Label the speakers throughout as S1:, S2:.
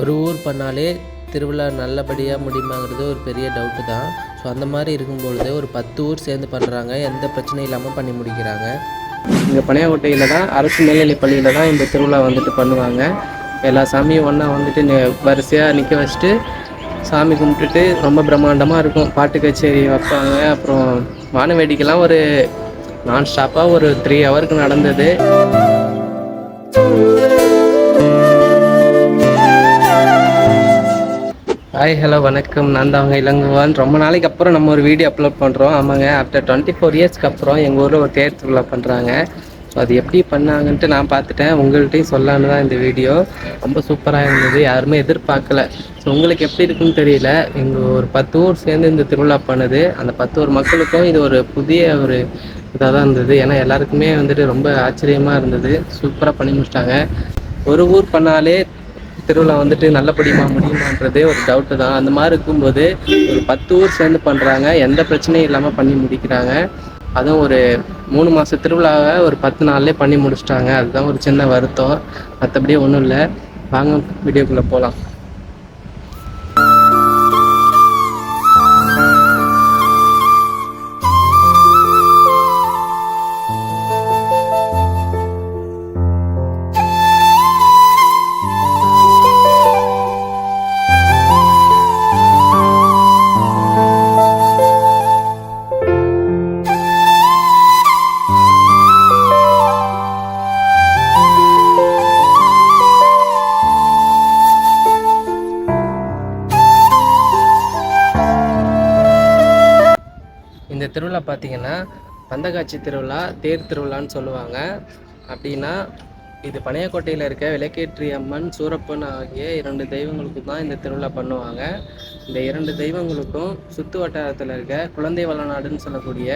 S1: ஒரு ஊர் பண்ணாலே திருவிழா நல்லபடியாக முடியுமாங்கிறது ஒரு பெரிய டவுட்டு தான். ஸோ அந்த மாதிரி இருக்கும்பொழுது ஒரு பத்து ஊர் சேர்ந்து பண்ணுறாங்க எந்த பிரச்சனையும் இல்லாமல் பண்ணி முடிக்கிறாங்க.
S2: இங்கே பனையாக்கோட்டையில் தான் அரசு மேல்நிலைப் பள்ளியில் தான் இந்த திருவிழா வந்துட்டு பண்ணுவாங்க. எல்லா சாமியும் ஒன்றா வந்துட்டு வரிசையாக நிற்க வச்சுட்டு சாமி கும்பிட்டுட்டு ரொம்ப பிரம்மாண்டமாக இருக்கும். பாட்டு கச்சேரி வைப்பாங்க. அப்புறம் வான வேடிக்கைலாம் ஒரு நான் ஸ்டாப்பாக ஒரு த்ரீ ஹவருக்கு நடந்தது. ஹாய் ஹலோ வணக்கம். நான் தான் அவங்க இளங்குவான். ரொம்ப நாளைக்கு அப்புறம் நம்ம ஒரு வீடியோ அப்லோட் பண்ணுறோம் ஆமாங்க ஆஃப்டர் டுவெண்ட்டி ஃபோர் இயர்ஸ்க்கு அப்புறம் எங்கள் ஊரில் ஒரு தேர் திருவிழா பண்ணுறாங்க ஸோ அது எப்படி பண்ணாங்கன்ட்டு நான் பார்த்துட்டேன். உங்கள்கிட்டையும் சொல்லான்னு தான் இந்த வீடியோ ரொம்ப சூப்பராக இருந்தது. யாருமே எதிர்பார்க்கல. ஸோ உங்களுக்கு எப்படி இருக்குன்னு தெரியல. எங்கள் ஒரு பத்து ஊர் சேர்ந்து இந்த திருவிழா பண்ணுது. அந்த பத்து ஊர் மக்களுக்கும் இது ஒரு புதிய ஒரு இதாக தான் இருந்தது. ஏன்னா எல்லாருக்குமே வந்துட்டு ரொம்ப ஆச்சரியமாக இருந்தது. சூப்பராக பண்ணி முடிச்சிட்டாங்க. ஒரு ஊர் பண்ணாலே திருவிழா வந்துட்டு நல்லபடியுமா முடியுமான்றது ஒரு டவுட்டு தான். அந்த மாதிரி இருக்கும்போது ஒரு பத்து ஊர் சேர்ந்து பண்ணுறாங்க எந்த பிரச்சனையும் இல்லாமல் பண்ணி முடிக்கிறாங்க. அதுவும் ஒரு மூணு மாத திருவிழாவை ஒரு பத்து நாள்லேயே பண்ணி முடிச்சிட்டாங்க. அதுதான் ஒரு சின்ன வருத்தம். மற்றபடி ஒன்றும் இல்லை. வாங்க வீடியோக்குள்ளே போகலாம் இந்த திருவிழா பார்த்திங்கன்னா பந்தகாட்சி திருவிழா தேர் திருவிழான்னு சொல்லுவாங்க. அப்படின்னா இது பனையக்கோட்டையில் இருக்க விளக்கேற்றி அம்மன் சூரப்பன் ஆகிய இரண்டு தெய்வங்களுக்கு தான் இந்த திருவிழா பண்ணுவாங்க. இந்த இரண்டு தெய்வங்களுக்கும் சுற்று வட்டாரத்தில் இருக்க குழந்தை வளநாடுன்னு சொல்லக்கூடிய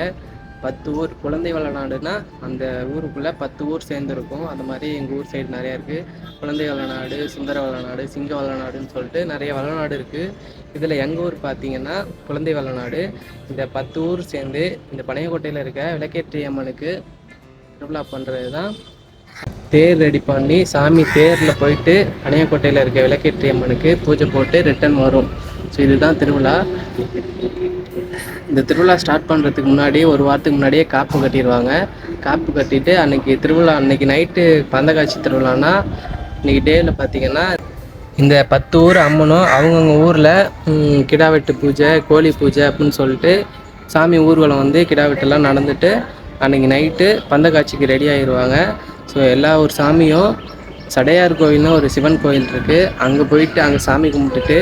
S2: பத்து ஊர் குழந்தை வளநாடுனா அந்த ஊருக்குள்ளே பத்து ஊர் சேர்ந்துருக்கும். அந்த மாதிரி எங்கள் ஊர் சைடு நிறையா இருக்குது குழந்தை வளநாடு சுந்தர வளநாடு சிங்க வளநாடுன்னு சொல்லிட்டு நிறைய வளநாடு இருக்குது இதில் எங்கள் ஊர் பார்த்தீங்கன்னா குழந்தை வளநாடு இந்த பத்து ஊர் சேர்ந்து இந்த பனையக்கோட்டையில் இருக்க விளக்கேற்றி அம்மனுக்கு திருவிழா பண்ணுறது தான் தேர் ரெடி பண்ணி சாமி தேரில் போயிட்டு பனையக்கோட்டையில் இருக்க விளக்கேற்றி அம்மனுக்கு பூஜை போட்டு ரிட்டன் வரும். ஸோ இதுதான் திருவிழா. இந்த திருவிழா ஸ்டார்ட் பண்ணுறதுக்கு முன்னாடி ஒரு வாரத்துக்கு முன்னாடியே காப்பு கட்டிடுவாங்க. காப்பு கட்டிட்டு அன்னைக்கு திருவிழா அன்னைக்கு நைட்டு பந்தகாட்சி திருவிழானா இன்னைக்கு டேவில் பார்த்தீங்கன்னா இந்த பத்து ஊர் அம்மனும் அவங்கவுங்க ஊரில் கிடா வெட்டு பூஜை கோழி பூஜை அப்படின்னு சொல்லிட்டு சாமி ஊர்வலம் வந்து கிடா வெட்டெல்லாம் நடந்துட்டு அன்னைக்கு நைட்டு பந்தகாட்சிக்கு ரெடி ஆயிடுவாங்க ஸோ எல்லா ஒரு சாமியும் சடையார் கோயில்னு ஒரு சிவன் கோயில் இருக்குது அங்கே போயிட்டு அங்கே சாமி கும்பிட்டுட்டு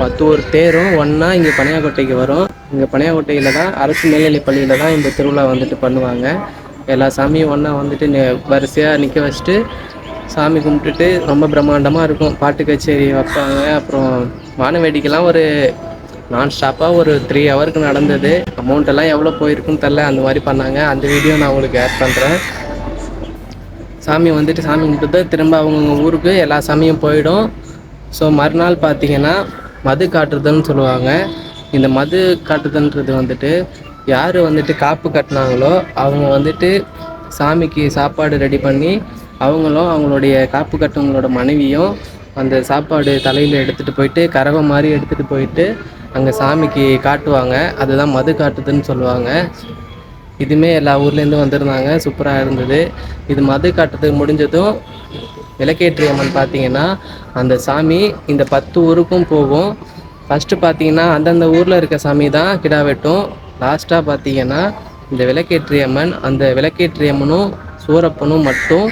S2: பத்து ஒரு தேரும் ஒன்றா இங்கே பனையாக்கோட்டைக்கு வரும். இங்கே பனையாக்கோட்டையில் தான் அரசு மேல்நிலைப் பள்ளியில் தான் இந்த திருவிழா வந்துட்டு பண்ணுவாங்க. எல்லா சாமியும் ஒன்றா வந்துட்டு வரிசையாக நிற்க வச்சுட்டு சாமி கும்பிட்டுட்டு ரொம்ப பிரம்மாண்டமாக இருக்கும். பாட்டு கச்சேரி வைப்பாங்க. அப்புறம் வானவேடிக்கெல்லாம் ஒரு நான் ஸ்டாப்பாக ஒரு த்ரீ ஹவருக்கு நடந்தது. அமௌண்ட் எல்லாம் எவ்வளோ போயிருக்குன்னு தெரில அந்த மாதிரி பண்ணாங்க. அந்த வீடியோ நான் உங்களுக்கு ஆட் பண்ணுறேன் சாமி வந்துட்டு சாமி கும்பிட்டு திரும்ப அவங்கவுங்க ஊருக்கு எல்லா சாமியும் போயிடும். ஸோ மறுநாள் பார்த்தீங்கன்னா மது காட்டுறதுன்னு சொல்லுவாங்க. இந்த மது காட்டுறதுன்றது வந்துட்டு யார் வந்துட்டு காப்பு கட்டினாங்களோ அவங்க வந்துட்டு சாமிக்கு சாப்பாடு ரெடி பண்ணி அவங்களும் அவங்களுடைய காப்பு கட்டவங்களோட மனைவியும் அந்த சாப்பாடு தலையில் எடுத்துகிட்டு போயிட்டு கரவை மாதிரி எடுத்துகிட்டு போயிட்டு அங்கே சாமிக்கு காட்டுவாங்க. அதுதான் மது காட்டுதுன்னு சொல்லுவாங்க. இதுவுமே எல்லா ஊர்லேருந்து வந்திருந்தாங்க சூப்பராக இருந்தது. இது மது காட்டுறதுக்கு முடிஞ்சதும் விளக்கேற்றி அம்மன் பார்த்தீங்கன்னா அந்த சாமி இந்த பத்து ஊருக்கும் போகும். ஃபஸ்ட்டு பார்த்தீங்கன்னா அந்தந்த ஊரில் இருக்க சாமி தான் கிடா வெட்டும் லாஸ்ட்டாக பார்த்தீங்கன்னா இந்த விளக்கேற்றி அம்மன் அந்த விளக்கேற்றி அம்மனும் சூரப்பனும் மட்டும்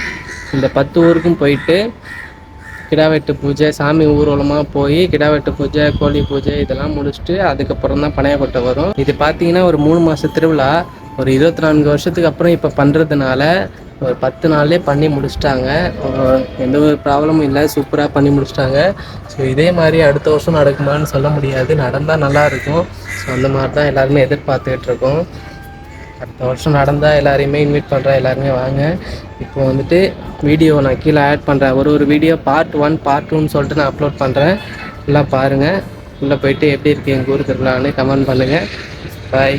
S2: இந்த பத்து ஊருக்கும் போயிட்டு கிடாவெட்டு பூஜை சாமி ஊர்வலமாக போய் கிடாவெட்டு பூஜை கோழி பூஜை இதெல்லாம் முடிச்சுட்டு அதுக்கப்புறம் தான் பனையக்கொட்டை வரும். இது பார்த்தீங்கன்னா ஒரு மூணு மாத திருவிழா. ஒரு இருபத்தி நான்கு வருஷத்துக்கு அப்புறம் இப்போ பண்ணுறதுனால ஒரு பத்து நாள்லேயே பண்ணி முடிச்சிட்டாங்க. எந்த ஒரு ப்ராப்ளமும் இல்லை. சூப்பராக பண்ணி முடிச்சிட்டாங்க. ஸோ இதே மாதிரி அடுத்த வருஷம் நடக்குமான்னு சொல்ல முடியாது. நடந்தால் நல்லாயிருக்கும் ஸோ அந்த மாதிரி தான் எல்லாருமே எதிர்பார்த்துக்கிட்டுருக்கோம் அடுத்த வருஷம் நடந்தால் எல்லாரையுமே இன்வைட் பண்ணுறேன் எல்லாருமே வாங்க. இப்போ வந்துட்டு வீடியோ நான் கீழே ஆட் பண்ணுறேன் ஒரு ஒரு வீடியோ பார்ட் ஒன் பார்ட் டூன்னு சொல்லிட்டு நான் அப்லோட் பண்ணுறேன் ஃபுல்லாக பாருங்கள் உள்ளே போயிட்டு எப்படி இருக்குது எங்கள் ஊர் திருவிழான்னு கமெண்ட் பண்ணுங்கள் பாய்